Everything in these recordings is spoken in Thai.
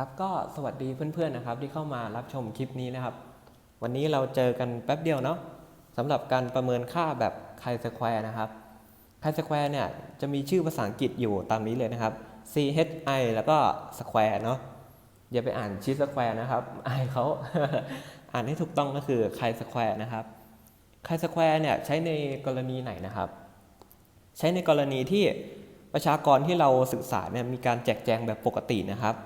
ครับก็สวัสดีเพื่อนๆนะครับที่เข้ามารับชมคลิปนี้นะครับ วันนี้เราเจอกันแป๊บเดียวเนาะสำหรับการประเมินค่าแบบไคสแควร์นะครับไคสแควร์เนี่ยจะมีชื่อภาษาอังกฤษอยู่ตามนี้เลยนะครับ C H I แล้วก็สแควร์เนาะอย่าไปอ่านชีสแควร์นะครับอายเขาอ่านให้ถูกต้องก็คือไคสแควร์นะครับไคสแควร์เนี่ยใช้ในกรณีไหนนะครับ ใช้ในกรณีที่ประชากรที่เราศึกษาเนี่ยมีการแจกแจงแบบปกตินะครับ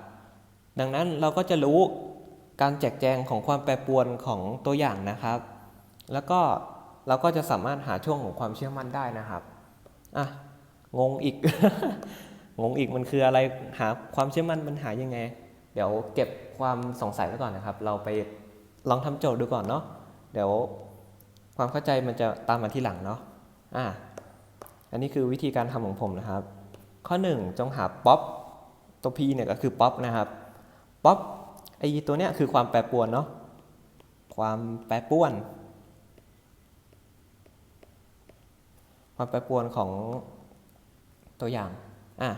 ดังนั้นเราก็จะรู้การแจกแจงของความแปรปรวนของตัวอย่างนะครับ แล้วก็เราก็จะสามารถหาช่วงของความเชื่อมั่นได้นะครับอะงงอีก งงอีกมันคืออะไรหาความเชื่อมั่นมันหายังไง เดี๋ยวเก็บความสงสัยไว้ก่อนนะครับ เราไปลองทำโจทย์ดูก่อนเนาะเดี๋ยวความเข้าใจมันจะตามมาที่หลังเนาะอะอันนี้คือวิธีการทำของผมนะครับ ข้อ 1 จงหาป๊อปตัว p เนี่ยก็คือป๊อปนะครับ ป๊อปไอตัวเนี้ยคือความแปรปรวนเนาะความแปรปรวน ความแปรปรวนของตัวอย่างอะ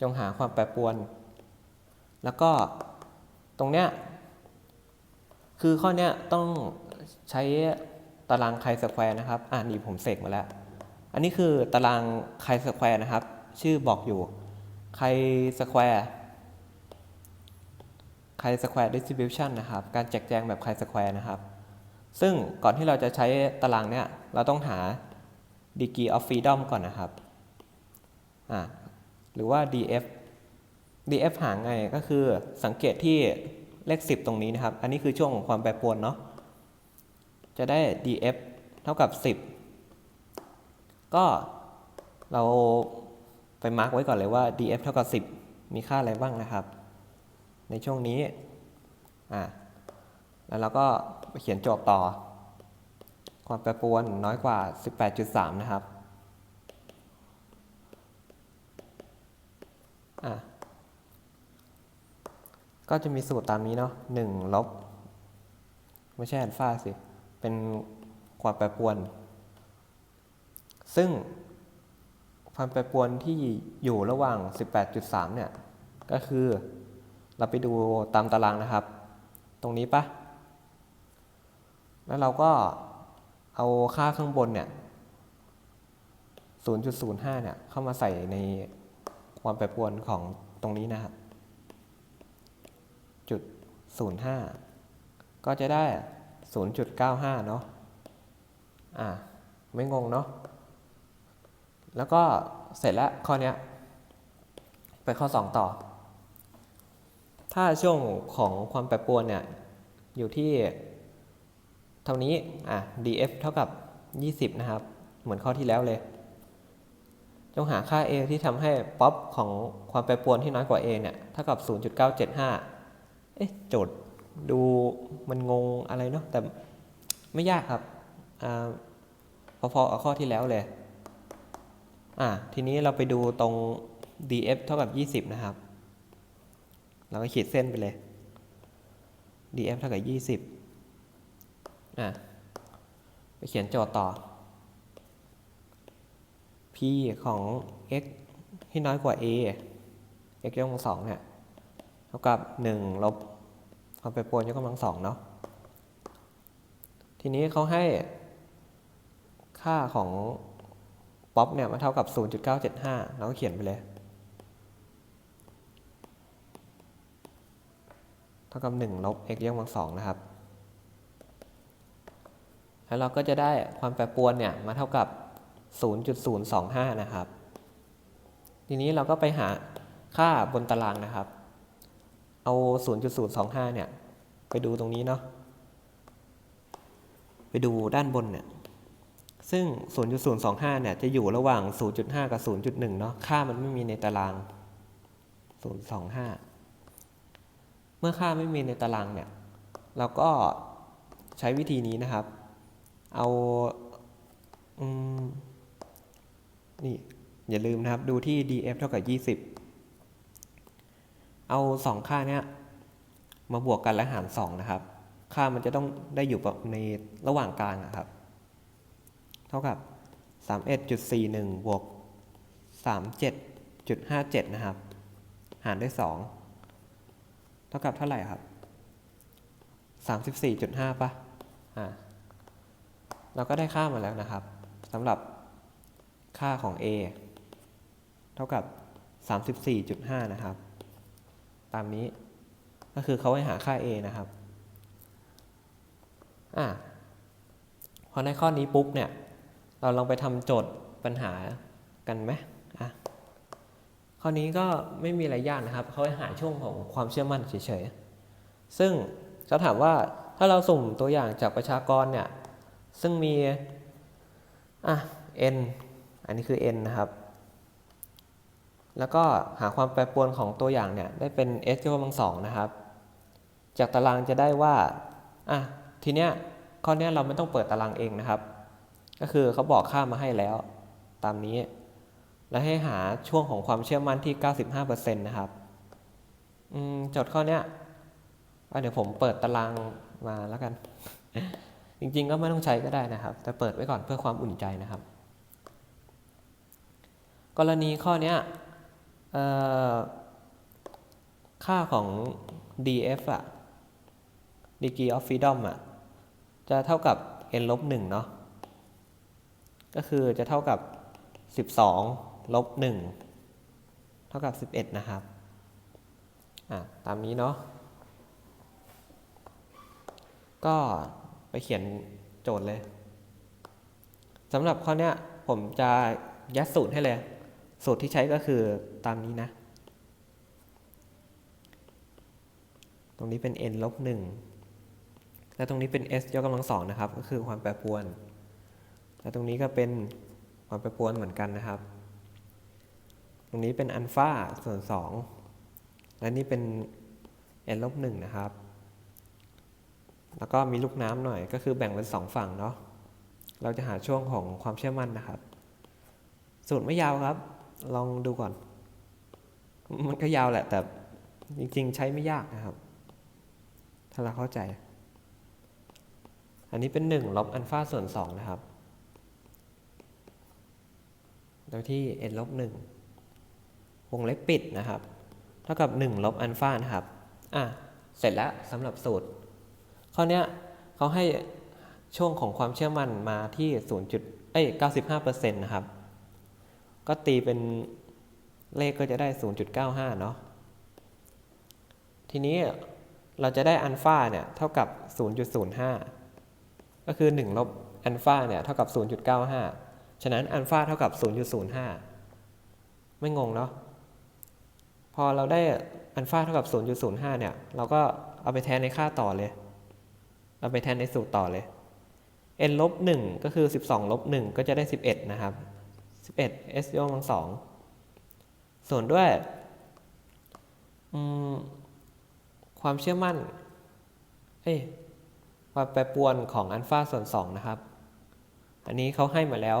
จงหาความแปรปรวน แล้วก็ตรงเนี้ยคือข้อเนี้ยต้องใช้ตารางไคสแควร์นะครับ อ่านี่ผมเสกมาแล้ว อันนี้คือตารางไคสแควร์นะครับ ชื่อบอกอยู่ไคสแควร์ ไคสแควร์ดิสติบิวชันนะครับ การแจกแจงแบบไคสแควร์นะครับ ซึ่งก่อนที่เราจะใช้ตารางเนี้ย เราต้องหา degree of freedom ก่อนนะครับ อ่า หรือว่า df df หาไงก็คือสังเกตที่เลข 10 ตรงนี้นะครับ อันนี้คือช่วงของความแปรปรวนเนาะ จะได้ df เท่ากับ 10 ก็เราไปมาร์กไว้ก่อนเลยว่า df เท่ากับ 10 มีค่าอะไรบ้างนะครับ ในช่วงนี้อ่าแล้วเราก็เขียนโจทย์ต่อ ความแปรปรวนน้อยกว่า 18.3 นะครับอะก็จะมีสูตรตามนี้เนาะ1ลบไม่ใช่อัลฟาสิ เป็นความแปรปรวน ซึ่งความแปรปรวนที่อยู่ระหว่าง 18.3 เนี่ย ก็คือ เราไปดูตามตารางนะครับ ตรงนี้ปะแล้วเราก็เอาค่าข้างบนเนี่ย 0.05 เนี่ย เข้ามาใส่ในความแปรปรวนของตรงนี้นะครับจุด 05 ก็จะได้ 0.95 เนาะอ่า ไม่งงเนาะ แล้วก็เสร็จแล้วข้อเนี้ยไปข้อ 2 ต่อ ถ้าช่วงของความแปรปรวนเนี่ยอยู่ที่เท่านี้อะ df เท่ากับ 20 นะครับ เหมือนข้อที่แล้วเลย จงหาค่า a ที่ทำให้ป๊อปของความแปรปรวนที่น้อยกว่า a เนี่ยเท่ากับ 0.975 เอ๊ะโจทย์ดูมันงงอะไรเนาะแต่ไม่ยากครับอ่าพอๆกับข้อที่แล้วเลยอะทีนี้เราไปดูตรง df เท่ากับ 20 นะครับ เราก็ขีดเส้นไปเลย df เท่ากับ 20อะไปเขียนโจทย์ต่อ p ของ x ที่น้อยกว่า a x ยกกำลังสองเนี่ยเท่ากับ 1 ลบความแปปรวนยกกำลังสองเนาะทีนี้เขาให้ค่าของป๊อปเนี่ยมาเท่ากับ 0.975เราก็เขียนไปเลย เท่ากับ1ลบ x ยกกำลังสองนะครับ แล้วเราก็จะได้ความแปรปรวนเนี่ยมาเท่ากับ 0.025 นะครับ ทีนี้เราก็ไปหาค่าบนตารางนะครับ เอา 0.025 เนี่ย ไปดูตรงนี้เนาะ ไปดูด้านบนเนี่ย ซึ่ง 0.025 เนี่ยจะอยู่ระหว่าง 0.5 กับ 0.1 เนาะ ค่ามันไม่มีในตาราง 0.25 เมื่อค่าไม่มีในตารางเนี่ย เราก็ใช้วิธีนี้นะครับ เอาอนี่อย่าลืมนะครับ ดูที่ df เท่ากับ 20 เอาสองค่าเนี้ยมาบวกกันและหาร 2 นะครับ ค่ามันจะต้องได้อยู่ในระหว่างกลางอะครับ เท่ากับ 31.41 บวก 37.57 นะครับ หารด้วย 2 ท่ากับเท่าไหร่ครับสามสิบสี่จุดห้าป่ะ อ่า เราก็ได้ค่ามาแล้วนะครับสำหรับค่าของ a เท่ากับ 34.5 นะครับ ตามนี้ก็คือเขาให้หาค่า a นะครับ อ่า พอในข้อนี้ปุ๊บเนี่ย เราลองไปทำโจทย์ปัญหากันไหมอะ ข้อนี้ก็ไม่มีอะไรยากนะครับเขาให้หาช่วงของความเชื่อมั่นเฉยๆ ซึ่งเขาถามว่าถ้าเราสุ่มตัวอย่างจากประชากรเนี่ย ซึ่งมีอะ n อันนี้คือ n นะครับ แล้วก็หาความแปรปรวนของตัวอย่างเนี่ย ได้เป็น s ยกกำลังสองนะครับ จากตารางจะได้ว่าอะทีเนี้ยข้อเนี้ยเราไม่ต้องเปิดตารางเองนะครับ ก็คือเขาบอกค่ามาให้แล้วตามนี้ แล้วให้หาช่วงของความเชื่อมั่นที่ 95%นะครับอืมโจทย์ข้อเนี้ยเดี๋ยวผมเปิดตารางมาแล้วกัน จริงๆก็ไม่ต้องใช้ก็ได้นะครับ แต่เปิดไว้ก่อนเพื่อความอุ่นใจนะครับ กรณีข้อเนี้ยค่าของ df อะ degree of freedom อะจะเท่ากับ n ลบ1เนาะก็คือจะเท่ากับ 12 ลบ1เท่ากับ11นะครับอะตามนี้เนาะก็ไปเขียนโจทย์เลยสำหรับข้อเนี้ยผมจะยัดสูตรให้เลย สูตรที่ใช้ก็คือตามนี้นะ ตรงนี้เป็น n ลบหนึ่งและตรงนี้เป็น s ยกกำลังสองนะครับ ก็คือความแปรปรวน และตรงนี้ก็เป็นความแปรปรวนเหมือนกันนะครับ รงนี้เป็นอัลฟาส่วน 2 และนี่เป็น n ลบหนึ่งนะครับ แล้วก็มีลูกน้ำหน่อยก็คือแบ่งเป็นสองฝั่งเนาะเราจะหาช่วงของความเชื่อมั่นนะครับ สูตรไม่ยาวครับ ลองดูก่อน มันก็ยาวแหละ แต่จริงๆ ใช้ไม่ยากนะครับ ถ้าเราเข้าใจ อันนี้เป็น1ลบอัลฟาส่วน 2 นะครับ โดยที่ n ลบ1 วงเล็บปิดนะครับ เท่ากับ 1 ลบอัลฟานะครับ อะ เสร็จแล้วสำหรับสูตร ข้อนี้เขาให้ช่วงของความเชื่อมั่นมาที่ 0. จุดเอ้ย95%นะครับ ก็ตีเป็นเลขก็จะได้ 0.95 เนาะ ทีนี้เราจะได้อัลฟาเนี่ยเท่ากับ 0.05 ก็คือ 1 ลบอัลฟาเนี่ยเท่ากับ 0.95 ฉะนั้นอัลฟาเท่ากับ 0.05 ไม่งงเนาะ พอเราได้อัลฟาเท่ากับ 0.05 เนี่ย เราก็เอาไปแทนในค่าต่อเลยเราไปแทนในสูตรต่อเลย n ลบ1ก็คือ 12 ลบ 1 ก็จะได้ 11 นะครับ 11 s ยกกำลังสองส่วนด้วย ความเชื่อมั่น เอ้ย ความแปรปรวนของอัลฟาส่วน 2 นะครับ อันนี้เขาให้มาแล้ว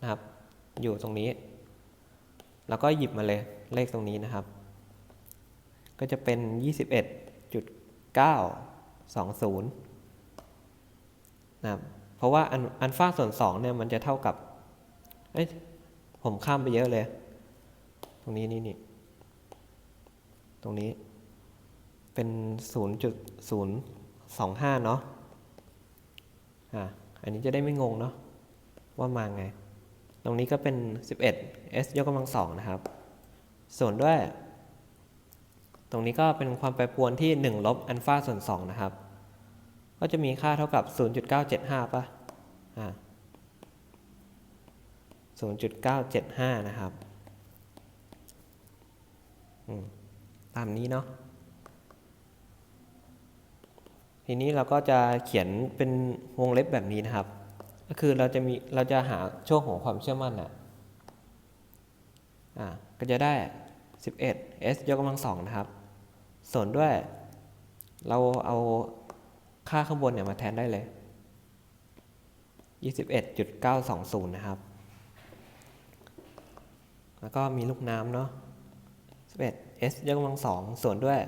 นะครับ อยู่ตรงนี้ แล้วก็หยิบมาเลย เลขตรงนี้นะครับ ก็จะเป็น 21.920 นะครับ เพราะว่าอัลฟาส่วน2เนี่ยมันจะเท่ากับ เอ้ย ผมข้ามไปเยอะเลย ตรงนี้นี่นี่ ตรงนี้ เป็น 0.025 เนาะ อะอันนี้จะได้ไม่งงเนาะว่ามาไง ตรงนี้ก็เป็น 11 s ยกกำลังสองนะครับ ส่วนด้วย ตรงนี้ก็เป็นความแปรปรวนที่ 1 ลบอัลฟาส่วน 2 นะครับ ก็จะมีค่าเท่ากับ 0.975ป่ะอ่า0.975 นะครับตามนี้เนาะทีนี้เราก็จะเขียนเป็นวงเล็บแบบนี้นะครับ ก็คือเราจะมีเราจะหาช่วงของความเชื่อมั่นอะอ่าก็จะได้ 11 s ยกกำลังสองนะครับ ส่วนด้วย เราเอาค่าข้างบนเนี่ยมาแทนได้เลย 21.920 นะครับ แล้วก็มีลูกน้ำเนาะ11 s ยกกำลังสองส่วนด้วย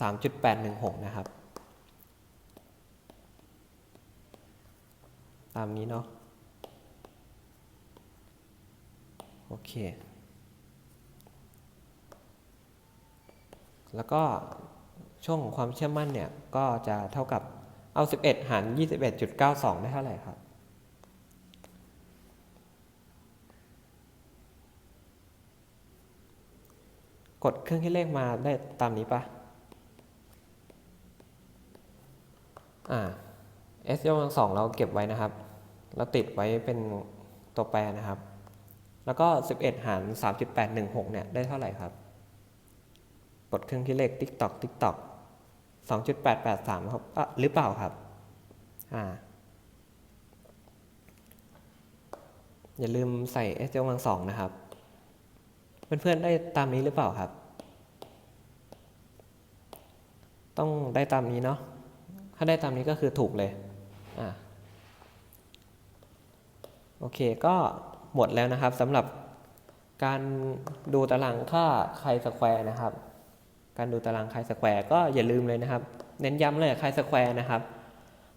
3.816 นะครับ ตามนี้เนาะ โอเค แล้วก็ช่วงของความเชื่อมั่นเนี่ย ก็จะเท่ากับเอา 11 หาร 21.92 ได้เท่าไหร่ครับ กดเครื่องคิดเลขมาได้ตามนี้ปะอ่า s ยกกำลังสองเราเก็บไว้นะครับ เราติดไว้เป็นตัวแปรนะครับ แล้วก็ 11 หาร 3.816 เนี่ย ได้เท่าไหร่ครับ กดเครื่องคิดเลขติ๊กตอกติ๊กตอก2.883ครับอะหรือเปล่าครับ อ่า อย่าลืมใส่ s ยกกำลังสองนะครับ เพื่อนๆ ได้ตามนี้หรือเปล่าครับ ต้องได้ตามนี้เนาะ ถ้าได้ตามนี้ก็คือถูกเลย อ่า โอเคก็ หมดแล้วนะครับสำหรับการดูตารางค่าไคสแควร์นะครับ การดูตารางไคสแควร์ก็อย่าลืมเลยนะครับ เน้นย้ำเลยไคสแควร์นะครับ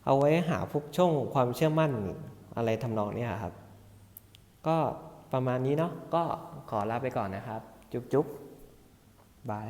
เอาไว้หาพวกช่องความเชื่อมั่นอะไรทำนองนี้ครับ ก็ประมาณนี้เนาะก็ขอลาไปก่อนนะครับ จุ๊บจุ๊บบาย